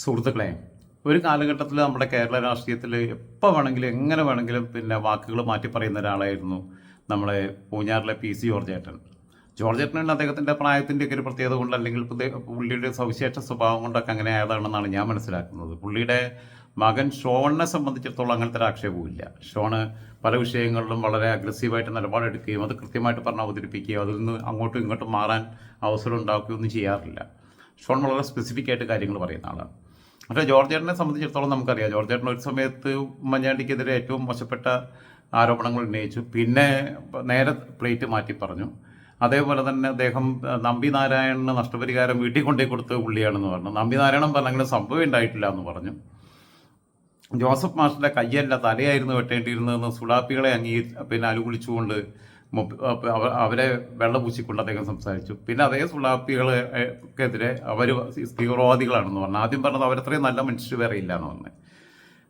സുഹൃത്തുക്കളെ ഒരു കാലഘട്ടത്തിൽ നമ്മുടെ കേരള രാഷ്ട്രീയത്തിൽ എപ്പോൾ വേണമെങ്കിലും എങ്ങനെ വേണമെങ്കിലും പിന്നെ വാക്കുകൾ മാറ്റി പറയുന്ന ഒരാളായിരുന്നു നമ്മളെ പൂഞ്ഞാറിലെ പി സി ജോർജേട്ടൻ. ജോർജേട്ടൻ അദ്ദേഹത്തിന്റെ പ്രായത്തിന്റെയൊക്കെ ഒരു പ്രത്യേകത കൊണ്ട് അല്ലെങ്കിൽ പുള്ളിയുടെ സവിശേഷ സ്വഭാവം കൊണ്ടൊക്കെ അങ്ങനെ ആയതാണെന്നാണ് ഞാൻ മനസ്സിലാക്കുന്നത്. പുള്ളിയുടെ മകൻ ഷോണിനെ സംബന്ധിച്ചിടത്തോളം അങ്ങനത്തെ ഒരു ആക്ഷേപവുമില്ല. ഷോണ് പല വിഷയങ്ങളിലും വളരെ അഗ്രസീവായിട്ട് നിലപാടെടുക്കുകയും അത് കൃത്യമായിട്ട് പറഞ്ഞ് അവതരിപ്പിക്കുകയും അതിൽ നിന്ന് അങ്ങോട്ടും ഇങ്ങോട്ടും മാറാൻ അവസരം ഉണ്ടാക്കുകയൊന്നും ചെയ്യാറില്ല. ഷോൺ വളരെ സ്പെസിഫിക് ആയിട്ട് കാര്യങ്ങൾ പറയുന്ന ആളാണ്. പക്ഷേ ജോർജ് ചേട്ടനെ സംബന്ധിച്ചിടത്തോളം നമുക്കറിയാം. ജോർജ് ചേട്ടൻ ഒരു സമയത്ത് ഉമ്മൻചാണ്ടിക്കെതിരെ ഏറ്റവും മോശപ്പെട്ട ആരോപണങ്ങൾ ഉന്നയിച്ചു. പിന്നെ നേരെ പ്ലേറ്റ് മാറ്റി പറഞ്ഞു. അതേപോലെ തന്നെ അദ്ദേഹം നമ്പി നാരായണന് നഷ്ടപരിഹാരം വീട്ടിൽ കൊണ്ടേ കൊടുത്ത പുള്ളിയാണെന്ന് പറഞ്ഞു. നമ്പി നാരായണൻ പറഞ്ഞെങ്കിലും സംഭവം ഉണ്ടായിട്ടില്ല എന്ന് പറഞ്ഞു. ജോസഫ് മാഷിന്റെ കയ്യല്ല തലയായിരുന്നു വെട്ടേണ്ടിയിരുന്നതെന്ന് സുഡാപ്പികളെ അംഗീ പിന്നെ അവ- അവരെ വെള്ളം പൂശിക്കൊണ്ട് അദ്ദേഹം സംസാരിച്ചു. പിന്നെ അതേ സുളാപ്പികൾക്കെതിരെ അവർ തീവ്രവാദികളാണെന്ന് പറഞ്ഞു. ആദ്യം പറഞ്ഞത് അവരത്രയും നല്ല മനുഷ്യർ വേറെ ഇല്ല എന്ന് പറഞ്ഞു.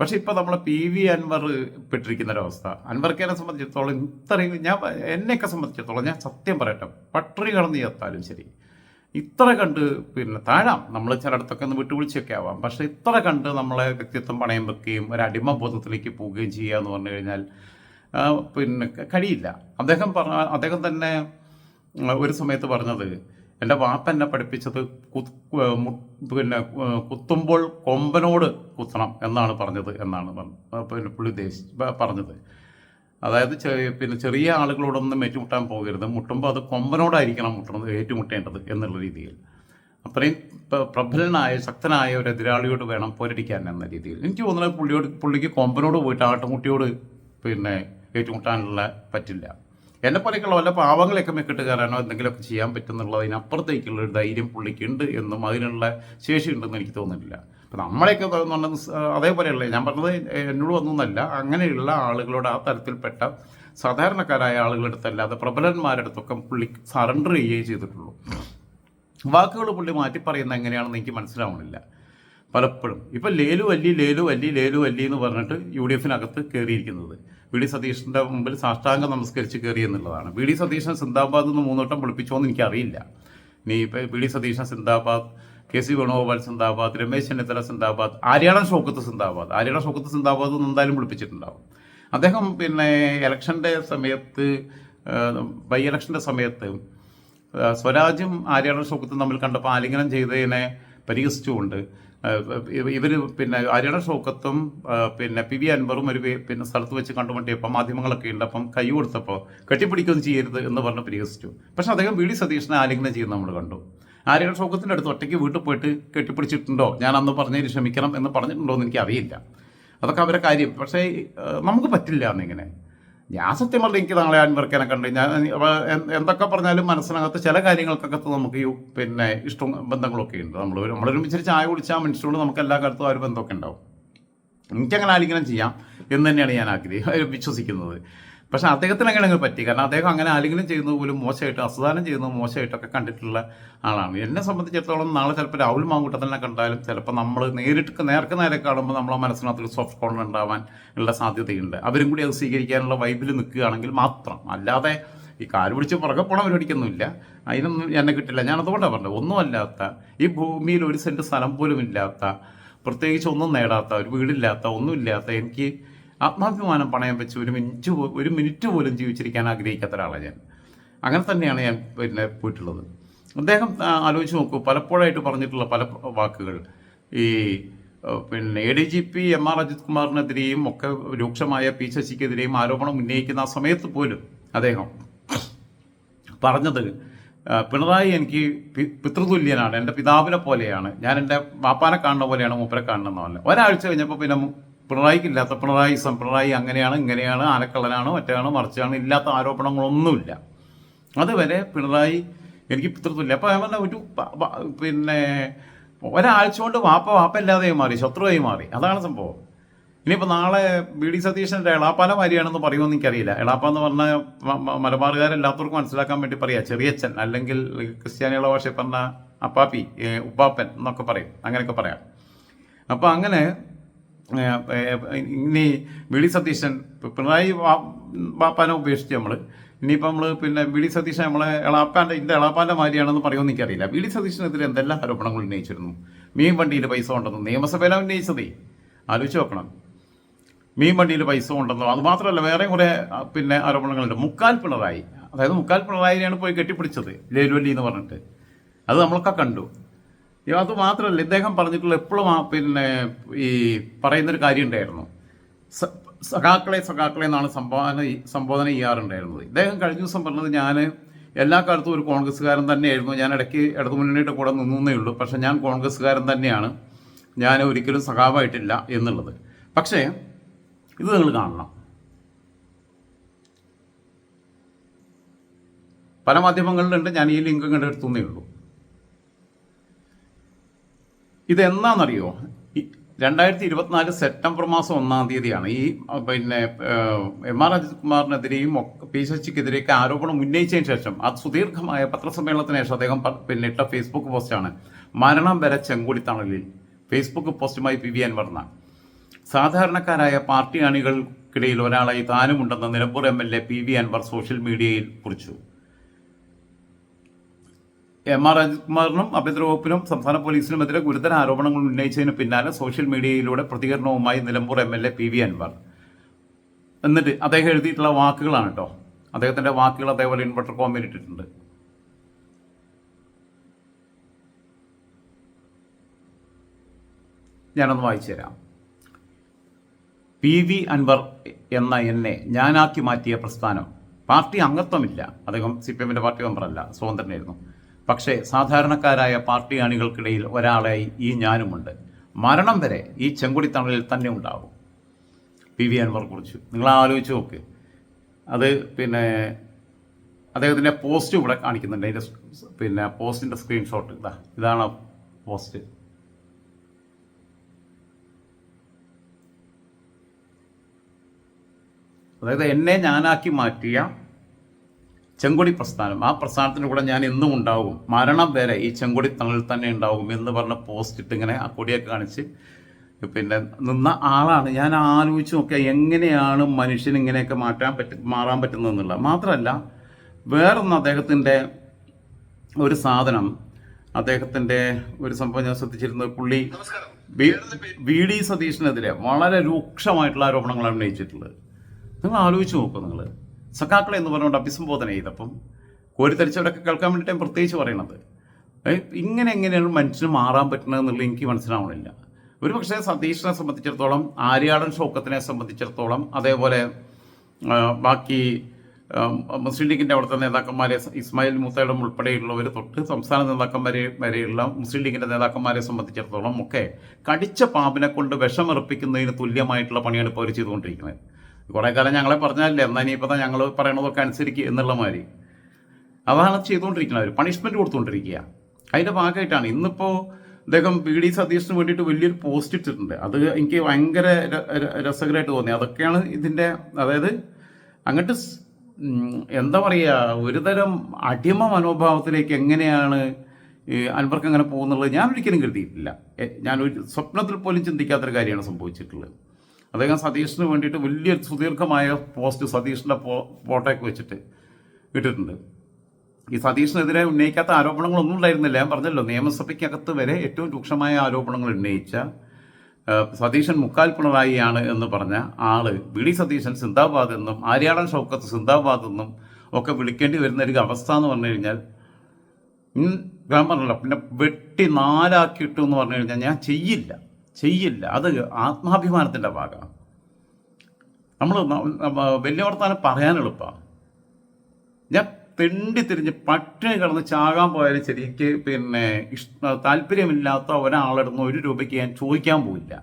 പക്ഷെ ഇപ്പൊ നമ്മൾ പി വി അൻവർ പെട്ടിരിക്കുന്ന ഒരവസ്ഥ അൻവർക്കേനെ സംബന്ധിച്ചിടത്തോളം ഇത്രയും ഞാൻ എന്നെയൊക്കെ സംബന്ധിച്ചിടത്തോളം ഞാൻ സത്യം പറയട്ടെ പട്ടറി കടന്ന് ചേർത്താലും ശരി. ഇത്ര കണ്ട് പിന്നെ താഴാം. നമ്മൾ ചിലയിടത്തൊക്കെ ഒന്ന് വിട്ടുവിളിച്ചൊക്കെ ആവാം. പക്ഷെ ഇത്ര കണ്ട് നമ്മളെ വ്യക്തിത്വം പണയം വെക്കുകയും ഒരു അടിമബോധത്തിലേക്ക് പോവുകയും ചെയ്യുക എന്ന് പറഞ്ഞു കഴിഞ്ഞാൽ പിന്നെ കഴിയില്ല. അദ്ദേഹം പറഞ്ഞ അദ്ദേഹം തന്നെ ഒരു സമയത്ത് പറഞ്ഞത് എന്റെ വാപ്പ എന്നെ പഠിപ്പിച്ചത് പിന്നെ കുത്തുമ്പോൾ കൊമ്പനോട് കുത്തണം എന്നാണ് പറഞ്ഞത് എന്നാണ് പിന്നെ പുള്ളി ഉദ്ദേശിച്ച് പറഞ്ഞത്. അതായത് പിന്നെ ചെറിയ ആളുകളോടൊന്നും ഏറ്റുമുട്ടാൻ പോകരുത്. മുട്ടുമ്പോൾ അത് കൊമ്പനോടായിരിക്കണം മുട്ടുന്നത് ഏറ്റുമുട്ടേണ്ടത് എന്നുള്ള രീതിയിൽ. അത്രയും പ്രബലനായ ശക്തനായ ഒരു എതിരാളിയോട് വേണം പോരടിക്കാൻ എന്ന രീതിയിൽ. എനിക്ക് തോന്നുന്നത് പുള്ളിയോട് പുള്ളിക്ക് കൊമ്പനോട് പോയിട്ട് ആട്ടുമുട്ടിയോട് പിന്നെ ഏറ്റുമുട്ടാനുള്ള പറ്റില്ല. എന്നെ പോലെയൊക്കെയുള്ള വല്ല പാവങ്ങളെയൊക്കെ മെക്കിട്ട് കയറാനോ എന്തെങ്കിലുമൊക്കെ ചെയ്യാൻ പറ്റുന്നുള്ളതിനപ്പുറത്തേക്കുള്ള ഒരു ധൈര്യം പുള്ളിക്കുണ്ട് എന്നും അതിനുള്ള ശേഷി ഉണ്ടെന്ന് എനിക്ക് തോന്നുന്നില്ല. അപ്പം നമ്മളെയൊക്കെ തോന്നുന്നുണ്ടെന്ന് അതേപോലെയുള്ള ഞാൻ പറഞ്ഞത് എന്നോട് വന്നൊന്നല്ല അങ്ങനെയുള്ള ആളുകളോട് ആ തരത്തിൽപ്പെട്ട സാധാരണക്കാരായ പ്രബലന്മാരുടെ അടുത്തൊക്കെ പുള്ളി സറണ്ടർ ചെയ്യുകയേ ചെയ്തിട്ടുള്ളൂ. വാക്കുകൾ പുള്ളി മാറ്റി പറയുന്നത് എങ്ങനെയാണെന്ന് എനിക്ക് മനസ്സിലാവണില്ല. പലപ്പോഴും. ഇപ്പം ലേലു അല്ലി ലേലു അല്ലി ലേലു അല്ലി എന്ന് പറഞ്ഞിട്ട് യു ഡി എഫിനകത്ത് കയറിയിരിക്കുന്നത് വി ഡി സതീഷിന്റെ മുമ്പിൽ സാഷ്ടാംഗം നമസ്കരിച്ച് കയറി എന്നുള്ളതാണ്. വി ഡി സതീശൻ സിന്ദാബാദ് നിന്ന് മൂന്നോട്ടം വിളിപ്പിച്ചോന്ന് എനിക്കറിയില്ല. നീ ഇപ്പം വി ഡി സതീശൻ സിന്ദാബാദ് കെ സി വേണുഗോപാൽ സിന്ദാബാദ് രമേശ് ചെന്നിത്തല സിന്ദാബാദ് ആര്യാടൻ ഷോക്കത്ത് സിന്ദാബാദ്. ആര്യാടൻ ഷോക്കത്ത് സിന്ദാബാദ് എന്ന് എന്തായാലും വിളിപ്പിച്ചിട്ടുണ്ടാവും. അദ്ദേഹം പിന്നെ ഇലക്ഷന്റെ സമയത്ത് ബൈ ഇലക്ഷന്റെ സമയത്ത് സ്വരാജും ആര്യാടൻ ഷോക്കത്തും തമ്മിൽ കണ്ടപ്പോൾ ആലിംഗനം ചെയ്തതിനെ പരിഹസിച്ചുകൊണ്ട് ഇവർ പിന്നെ അരിയുടെ ഷോക്കത്തും പിന്നെ പി വി അൻവറും ഒരു പിന്നെ സ്ഥലത്ത് വെച്ച് കണ്ടുമുട്ടിയപ്പോൾ മാധ്യമങ്ങളൊക്കെ ഉണ്ട്. അപ്പം കൈ കൊടുത്തപ്പോൾ കെട്ടിപ്പിടിക്കൊന്നും ചെയ്യരുത് എന്ന് പറഞ്ഞ് പരിഹസിച്ചു. പക്ഷെ അദ്ദേഹം വി ഡി സതീഷിനെ ആലിംഗനം ചെയ്യുന്നത് നമ്മൾ കണ്ടു. ആരുടെ ഷോക്കത്തിന്റെ അടുത്ത് ഒറ്റയ്ക്ക് വീട്ടിൽ പോയിട്ട് കെട്ടിപ്പിടിച്ചിട്ടുണ്ടോ? ഞാൻ അന്ന് പറഞ്ഞതിന് ക്ഷമിക്കണം എന്ന് പറഞ്ഞിട്ടുണ്ടോ എന്ന് എനിക്ക് അറിയില്ല അതൊക്കെ അവരെ കാര്യം. പക്ഷേ നമുക്ക് പറ്റില്ല എന്നിങ്ങനെ. ഞാൻ സത്യം പറഞ്ഞാൽ എനിക്ക് നാളെ അൻവർക്കനെ കണ്ട്. ഞാൻ എന്തൊക്കെ പറഞ്ഞാലും മനസ്സിനകത്ത് ചില കാര്യങ്ങൾക്കൊക്കെ നമുക്ക് ഈ പിന്നെ ഇഷ്ടം ബന്ധങ്ങളൊക്കെ ഉണ്ട്. നമ്മൾ നമ്മളൊരുമിച്ചിട്ട് ചായ കുടിച്ചാൽ മനുഷ്യരോട് നമുക്ക് എല്ലാ കാലത്തും ആ ഒരു ബന്ധമൊക്കെ ഉണ്ടാവും. എനിക്കങ്ങനെ ആലിംഗനം ചെയ്യാം എന്ന് തന്നെയാണ് ഞാൻ ആഗ്രഹം വിശ്വസിക്കുന്നത്. പക്ഷെ അദ്ദേഹത്തിന് അങ്ങനെ അങ്ങ് പറ്റി? കാരണം അദ്ദേഹം അങ്ങനെ ആരെങ്കിലും ചെയ്യുന്നത് പോലും മോശമായിട്ട് അസുദാനം ചെയ്യുന്നത് മോശമായിട്ടൊക്കെ കണ്ടിട്ടുള്ള ആളാണ്. എന്നെ സംബന്ധിച്ചിടത്തോളം നാളെ ചിലപ്പോൾ രാഹുൽ മാങ്കൂട്ടത്തിനെ കണ്ടാലും ചിലപ്പോൾ നമ്മൾ നേരിട്ട് നേർക്ക് നേരെ കാണുമ്പോൾ നമ്മളെ മനസ്സിനകത്ത് സോഫ്റ്റ് കോൺ ഉണ്ടാവാൻ ഉള്ള സാധ്യതയുണ്ട്. അവരും കൂടി അത് സ്വീകരിക്കാനുള്ള വൈബിൽ നിൽക്കുകയാണെങ്കിൽ മാത്രം. അല്ലാതെ ഈ കാൽ പിടിച്ച് പുറകെ പോണ പരിപാടിക്കൊന്നുമില്ല അതിനൊന്നും എന്നെ കിട്ടില്ല. ഞാൻ അതുകൊണ്ടാണ് പറഞ്ഞത്. ഒന്നുമല്ലാത്ത ഈ ഭൂമിയിൽ ഒരു സെന്റ് സ്ഥലം പോലും ഇല്ലാത്ത പ്രത്യേകിച്ച് ഒന്നും നേടാത്ത ഒരു വീടില്ലാത്ത ഒന്നുമില്ലാത്ത എനിക്ക് ആത്മാഭിമാനം പണയം വെച്ച് ഒരു മിനിറ്റ് ഒരു മിനിറ്റ് പോലും ജീവിച്ചിരിക്കാൻ ആഗ്രഹിക്കാത്ത ഒരാളാണ് ഞാൻ. അങ്ങനെ തന്നെയാണ് ഞാൻ പിന്നെ പോയിട്ടുള്ളത്. അദ്ദേഹം ആലോചിച്ച് നോക്കൂ പലപ്പോഴായിട്ട് പറഞ്ഞിട്ടുള്ള പല വാക്കുകൾ. ഈ പിന്നെ A D G P M R Ajith കുമാറിനെതിരെയും ഒക്കെ രൂക്ഷമായ പി ശശിക്കെതിരെയും ആരോപണം ഉന്നയിക്കുന്ന ആ സമയത്ത് പോലും അദ്ദേഹം പറഞ്ഞത് പിണറായി എനിക്ക് പിതൃതുല്യനാണ് എന്റെ പിതാവിനെ പോലെയാണ് ഞാൻ എന്റെ വാപ്പാനെ കാണുന്ന പോലെയാണ് മൂപ്പരെ കാണുന്നതല്ല ഒരാഴ്ച കഴിഞ്ഞപ്പോൾ പിന്നെ മു- പിണറായിക്ക് ഇല്ലാത്ത പിണറായി സം പിണറായി അങ്ങനെയാണ് ഇങ്ങനെയാണ് ആനക്കള്ളനാണ് മറ്റാണ് മറിച്ചാണ് ഇല്ലാത്ത ആരോപണങ്ങളൊന്നുമില്ല. അതുവരെ പിണറായി എനിക്ക് പിതൃതുല്യ അപ്പോൾ അവന്റെ ഒരു പിന്നെ ഒരാഴ്ച കൊണ്ട് വാപ്പ വാപ്പ ഇല്ലാതെയും മാറി ശത്രുവായി മാറി. അതാണ് സംഭവം. ഇനിയിപ്പോൾ നാളെ ബി ഡി സതീശന്റെ എളാപ്പാല മാരിയാണെന്ന് പറയുമെന്ന് എനിക്കറിയില്ല. എളാപ്പ എന്ന് പറഞ്ഞാൽ മലബാറുകാരെല്ലാത്തവർക്കും മനസ്സിലാക്കാൻ വേണ്ടി പറയാം. ചെറിയച്ഛൻ അല്ലെങ്കിൽ ക്രിസ്ത്യാനികളുടെ ഭാഷയിൽ പറഞ്ഞ അപ്പാപ്പി ഉപ്പാപ്പൻ എന്നൊക്കെ പറയും. അങ്ങനെയൊക്കെ പറയാം. അപ്പോൾ അങ്ങനെ ഇനി വിളി സതീശൻ പിണറായി ബാപ്പാനെ ഉപേക്ഷിച്ച് നമ്മൾ ഇനിയിപ്പോൾ നമ്മൾ പിന്നെ വിളി സതീശൻ നമ്മളെ എളാപ്പാന്റെ ഇന്ത്യ എളാപ്പാന്റെ മാതിരിയാണെന്ന് പറയുമെന്ന് എനിക്കറിയില്ല. വിളി സതീശനെതിരെ എന്തെല്ലാം ആരോപണങ്ങൾ ഉന്നയിച്ചിരുന്നു? മീൻ വണ്ടിയിൽ പൈസ ഉണ്ടെന്ന് നിയമസഭയിലാണ് ഉന്നയിച്ചതേ. ആലോചിച്ച് നോക്കണം. മീൻ വണ്ടിയിൽ പൈസ ഉണ്ടെന്നോ അത് മാത്രമല്ല വേറെ കുറേ പിന്നെ ആരോപണങ്ങളുണ്ട്. മുക്കാൽ പിണറായി. അതായത് മുക്കാൽ പിണറായിനെയാണ് പോയി കെട്ടിപ്പിടിച്ചത്. ലേലുവല്ലി എന്ന് പറഞ്ഞിട്ട്. അത് നമ്മളൊക്കെ കണ്ടു. അത് മാത്രമല്ല ഇദ്ദേഹം പറഞ്ഞിട്ടുള്ള എപ്പോഴും ആ പിന്നെ ഈ പറയുന്നൊരു കാര്യം ഉണ്ടായിരുന്നു സഖാക്കളെ സഖാക്കളെ എന്നാണ് സംഭാവന സംബോധന ചെയ്യാറുണ്ടായിരുന്നത്. ഇദ്ദേഹം കഴിഞ്ഞ ദിവസം പറഞ്ഞത് ഞാൻ എല്ലാ കാലത്തും ഒരു കോൺഗ്രസ്സുകാരൻ തന്നെയായിരുന്നു. ഞാൻ ഇടയ്ക്ക് ഇടതു മുന്നണിയുടെ കൂടെ നിന്നേ ഉള്ളൂ. പക്ഷേ ഞാൻ കോൺഗ്രസ്സുകാരൻ തന്നെയാണ്. ഞാൻ ഒരിക്കലും സഖാവായിട്ടില്ല എന്നുള്ളത്. പക്ഷേ ഇത് നിങ്ങൾ കാണണം. പല മാധ്യമങ്ങളിലുണ്ട്. ഞാൻ ഈ ലിങ്ക് ഇങ്ങോട്ട് എടുത്തുന്നേ ഉള്ളൂ. ഇതെന്നാണെന്നറിയോ രണ്ടായിരത്തി ഇരുപത്തിനാല് സെപ്റ്റംബർ മാസം ഒന്നാം തീയതിയാണ്. ഈ പിന്നെ എം ആർ അജിത് കുമാറിനെതിരെയും ഒക്കെ പി ശശിക്കെതിരെയൊക്കെ ആരോപണം ഉന്നയിച്ചതിന് ശേഷം അത് സുദീർഘമായ പത്രസമ്മേളനത്തിന് ശേഷം അദ്ദേഹം പിന്നെ ഇട്ട ഫേസ്ബുക്ക് പോസ്റ്റാണ്. മരണം വരെ ചെങ്കുളിത്തണലിൽ തണലിൽ ഫേസ്ബുക്ക് പോസ്റ്റുമായി പി വി അൻവർന്ന സാധാരണക്കാരായ പാർട്ടി അണികൾക്കിടയിൽ ഒരാളായി താനുമുണ്ടെന്ന് Nilambur M L A P V Anvar social മീഡിയയിൽ കുറിച്ചു. എം ആർ രാജ്കുമാറിനും ആഭ്യന്തര വകുപ്പിനും സംസ്ഥാന പോലീസിനുമെതിരെ ഗുരുതര ആരോപണങ്ങൾ ഉന്നയിച്ചതിന് പിന്നാലെ സോഷ്യൽ മീഡിയയിലൂടെ പ്രതികരണവുമായി Nilambur M L A P V Anvar. എന്നിട്ട് അദ്ദേഹം എഴുതിയിട്ടുള്ള വാക്കുകളാണ് കേട്ടോ അദ്ദേഹത്തിന്റെ വാക്കുകൾ അതേപോലെ ഇൻവെർട്ടർ കോമിൽ ഇട്ടിട്ടുണ്ട്. ഞാനൊന്ന് വായിച്ചു തരാം. പി വി അൻവർ എന്ന എന്നെ ഞാനാക്കി മാറ്റിയ പ്രസ്ഥാനം. പാർട്ടി അംഗത്വമില്ല. അദ്ദേഹം സി പി എമ്മിന്റെ പാർട്ടി മെമ്പറല്ല സ്വതന്ത്രനായിരുന്നു. പക്ഷേ സാധാരണക്കാരായ പാർട്ടി അണികൾക്കിടയിൽ ഒരാളായി ഈ ഞാനുമുണ്ട്. മരണം വരെ ഈ ചെങ്കുടി തണലിൽ തന്നെ ഉണ്ടാവും. പി വി അൻവർ കുറിച്ചു. നിങ്ങൾ ആലോചിച്ച് നോക്ക്. അത് പിന്നെ അദ്ദേഹത്തിന്റെ പോസ്റ്റ് ഇവിടെ കാണിക്കുന്നുണ്ട്. അതിന്റെ പിന്നെ പോസ്റ്റിന്റെ സ്ക്രീൻഷോട്ട്. ഇതാ ഇതാണ് പോസ്റ്റ്. അതായത് എന്നെ ഞാനാക്കി മാറ്റിയ ചെങ്കൊടി പ്രസ്ഥാനം. ആ പ്രസ്ഥാനത്തിന്റെ കൂടെ ഞാൻ എന്നും ഉണ്ടാവും. മരണം വരെ ഈ ചെങ്കൊടി തണലിൽ തന്നെ ഉണ്ടാവും എന്ന് പറഞ്ഞ പോസ്റ്റ് ഇട്ട് ഇങ്ങനെ ആ കൊടിയൊക്കെ കാണിച്ച് പിന്നെ നിന്ന ആളാണ്. ഞാൻ ആലോചിച്ച് നോക്കിയാൽ എങ്ങനെയാണ് മനുഷ്യൻ ഇങ്ങനെയൊക്കെ മാറ്റാൻ പറ്റ മാറാൻ പറ്റുന്നതെന്നുള്ളത് മാത്രമല്ല വേറൊന്ന് അദ്ദേഹത്തിന്റെ ഒരു സാധനം അദ്ദേഹത്തിന്റെ ഒരു സംഭവം ഞാൻ ശ്രദ്ധിച്ചിരുന്നത് പുള്ളി വി- ഡി സതീഷിനെതിരെ വളരെ രൂക്ഷമായിട്ടുള്ള ആരോപണങ്ങളാണ് ഉന്നയിച്ചിട്ടുള്ളത്. നിങ്ങൾ ആലോചിച്ച് നോക്കുക നിങ്ങൾ സഖാക്കളെ എന്ന് പറഞ്ഞുകൊണ്ട് അഭിസംബോധന ചെയ്തപ്പം കോരിത്തരിച്ചവരൊക്കെ കേൾക്കാൻ വേണ്ടിയിട്ട് പ്രത്യേകിച്ച് പറയണത്. ഇങ്ങനെ എങ്ങനെയാണ് മനുഷ്യന് മാറാൻ പറ്റുന്നത് എനിക്ക് മനസ്സിലാവണില്ല. ഒരു പക്ഷേ സതീഷിനെ സംബന്ധിച്ചിടത്തോളം ആര്യാടൻ ഷൗക്കത്തിനെ സംബന്ധിച്ചിടത്തോളം അതേപോലെ ബാക്കി മുസ്ലിം ലീഗിന്റെ അവിടുത്തെ നേതാക്കന്മാരെ ഇസ്മായിൽ മൂത്തയിടം ഉൾപ്പെടെയുള്ളവർ തൊട്ട് സംസ്ഥാന നേതാക്കന്മാരെ വരെയുള്ള മുസ്ലിം ലീഗിന്റെ നേതാക്കന്മാരെ സംബന്ധിച്ചിടത്തോളം ഒക്കെ കടിച്ച പാമ്പിനെ കൊണ്ട് വിഷമെറുപ്പിക്കുന്നതിന് തുല്യമായിട്ടുള്ള പണിയാണ് ഇപ്പോൾ അവർ ചെയ്തുകൊണ്ടിരിക്കുന്നത്. കുറേ കാലം ഞങ്ങളെ പറഞ്ഞാലേ എന്നാൽ ഇനിയിപ്പോൾ ഞങ്ങൾ പറയണതൊക്കെ അനുസരിക്കുക എന്നുള്ള മാതിരി. അതാണ് ചെയ്തുകൊണ്ടിരിക്കുന്നത് അവർ പണിഷ്മെന്റ് കൊടുത്തുകൊണ്ടിരിക്കുക. അതിന്റെ ഭാഗമായിട്ടാണ്. ഇന്നിപ്പോൾ അദ്ദേഹം പി ഡി സതീഷിന് വേണ്ടിയിട്ട് വലിയൊരു പോസ്റ്റ് ഇട്ടിട്ടുണ്ട്. അത് എനിക്ക് ഭയങ്കര രസകരമായിട്ട് തോന്നി. അതൊക്കെയാണ് ഇതിന്റെ അതായത് അങ്ങോട്ട് എന്താ പറയുക ഒരുതരം അടിമ മനോഭാവത്തിലേക്ക് എങ്ങനെയാണ് അൻവർക്ക് അങ്ങനെ പോകുന്നുള്ളത് ഞാൻ ഒരിക്കലും കരുതിയിട്ടില്ല ഞാനൊരു സ്വപ്നത്തിൽ പോലും ചിന്തിക്കാത്തൊരു കാര്യമാണ് സംഭവിച്ചിട്ടുള്ളത്. അദ്ദേഹം സതീഷിന് വേണ്ടിയിട്ട് വലിയ സുദീർഘമായ പോസ്റ്റ് സതീഷിന്റെ ഫോട്ടോയൊക്കെ വെച്ചിട്ട് ഇട്ടിട്ടുണ്ട്. ഈ സതീഷിനെതിരെ ഉന്നയിക്കാത്ത ആരോപണങ്ങളൊന്നും ഉണ്ടായിരുന്നില്ല. ഞാൻ പറഞ്ഞല്ലോ നിയമസഭയ്ക്കകത്ത് വരെ ഏറ്റവും രൂക്ഷമായ ആരോപണങ്ങൾ ഉന്നയിച്ച സതീശൻ മുക്കാൽ പിണറായിയാണ് എന്ന് പറഞ്ഞ ആൾ വി ഡി സതീശൻ സിന്ദാബാദ് എന്നും ആര്യാടൻ ഷൗക്കത്ത് സിന്ദാബാദ് എന്നും ഒക്കെ വിളിക്കേണ്ടി വരുന്ന ഒരു അവസ്ഥ എന്ന് പറഞ്ഞു കഴിഞ്ഞാൽ ഞാൻ പറഞ്ഞല്ലോ പിന്നെ വെട്ടി നാലാക്കിയിട്ടു എന്ന് പറഞ്ഞു കഴിഞ്ഞാൽ ഞാൻ ചെയ്യില്ല. ചെയ്യില്ല. അത് ആത്മാഭിമാനത്തിന്റെ ഭാഗമാണ്. നമ്മൾ വലിയ വർത്താനം പറയാൻ എളുപ്പമാണ്. ഞാൻ തെണ്ടി തിരിഞ്ഞ് പട്ടിണി കിടന്ന് ചാകാൻ പോയാലും ശരി എനിക്ക് പിന്നെ ഇഷ്ട താല്പര്യമില്ലാത്ത ഒരാളെടുന്ന് ഒരു രൂപയ്ക്ക് ഞാൻ ചോദിക്കാൻ പോയില്ല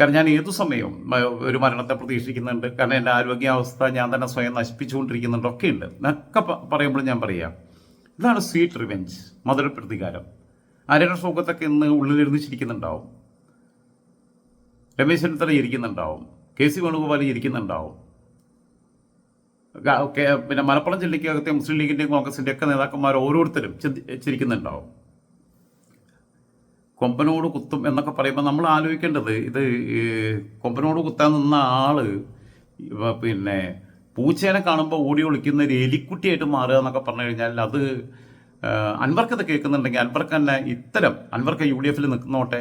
കാരണം ഞാൻ ഏതു സമയവും ഒരു മരണത്തെ പ്രതീക്ഷിക്കുന്നുണ്ട്. കാരണം എന്റെ ആരോഗ്യാവസ്ഥ ഞാൻ തന്നെ സ്വയം നശിപ്പിച്ചുകൊണ്ടിരിക്കുന്നുണ്ട്. ഒക്കെ ഉണ്ട് എന്നൊക്കെ പറയുമ്പോൾ ഞാൻ പറയാം. ഇതാണ് സ്വീറ്റ് റിവെഞ്ച് മധുര പ്രതികാരം ആരുടെ സുഖത്തൊക്കെ ഇന്ന് ഉള്ളിലിരുന്ന് ചിരിക്കുന്നുണ്ടാവും. രമേശ് ചെന്നിത്തല ഇരിക്കുന്നുണ്ടാവും. കെ സി വേണുഗോപാൽ ഇരിക്കുന്നുണ്ടാവും. പിന്നെ മലപ്പുറം ജില്ലയ്ക്കകത്തെ മുസ്ലിം ലീഗിന്റെയും കോൺഗ്രസിന്റെയും ഒക്കെ നേതാക്കന്മാർ ഓരോരുത്തരും ചിരിക്കുന്നുണ്ടാവും. കൊമ്പനോട് കുത്തും എന്നൊക്കെ പറയുമ്പോൾ നമ്മൾ ആലോചിക്കേണ്ടത് ഇത് കൊമ്പനോട് കുത്താൻ നിന്ന ആൾ പിന്നെ പൂച്ചേനെ കാണുമ്പോൾ ഓടി ഒളിക്കുന്ന ഒരു എലിക്കുട്ടിയായിട്ട് മാറുക എന്നൊക്കെ പറഞ്ഞു കഴിഞ്ഞാൽ അത് അൻവർക്ക് ഇത് കേൾക്കുന്നുണ്ടെങ്കിൽ അൻവർക്ക് തന്നെ ഇത്തരം അൻവർക്ക് യു ഡി എഫിൽ നിൽക്കുന്നോട്ടെ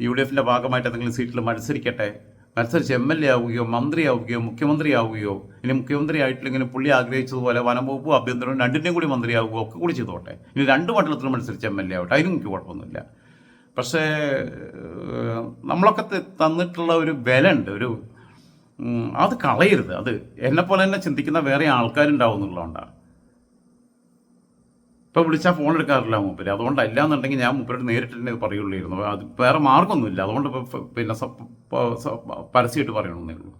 യു ഡി എഫിന്റെ ഭാഗമായിട്ട് എന്തെങ്കിലും സീറ്റിൽ മത്സരിക്കട്ടെ മത്സരിച്ച് എം എൽ എ ആവുകയോ മന്ത്രിയാവുകയോ മുഖ്യമന്ത്രിയാവുകയോ ഇനി മുഖ്യമന്ത്രി ആയിട്ടില്ലെങ്കിലും പുള്ളി ആഗ്രഹിച്ചതുപോലെ വനംവകുപ്പും ആഭ്യന്തരവും രണ്ടിന്റെയും കൂടി മന്ത്രിയാവുകയോ ഒക്കെ കൂടി ചെയ്തോട്ടെ. ഇനി രണ്ട് മണ്ഡലത്തിലും മത്സരിച്ച് എം എൽ എ ആവട്ടെ. അതിനും എനിക്ക് കുഴപ്പമൊന്നുമില്ല. പക്ഷേ നമ്മളൊക്കെ തന്നിട്ടുള്ള ഒരു വില ഉണ്ട് ഒരു അത് കളയരുത്. അത് എന്നെപ്പോലെ തന്നെ ചിന്തിക്കുന്ന വേറെ ആൾക്കാരുണ്ടാവും എന്നുള്ളതുകൊണ്ടാണ്. ഇപ്പോൾ വിളിച്ചാൽ ഫോൺ എടുക്കാറില്ല മൂപ്പര്. അതുകൊണ്ടല്ല എന്നുണ്ടെങ്കിൽ ഞാൻ മൂപ്പരോട് നേരിട്ട് തന്നെ പറയുള്ളായിരുന്നു. അത് വേറെ മാർഗമൊന്നുമില്ല. അതുകൊണ്ട് ഇപ്പോൾ പിന്നെ പരസ്യമായിട്ട് പറയണമെന്നേ ഉള്ളൂ.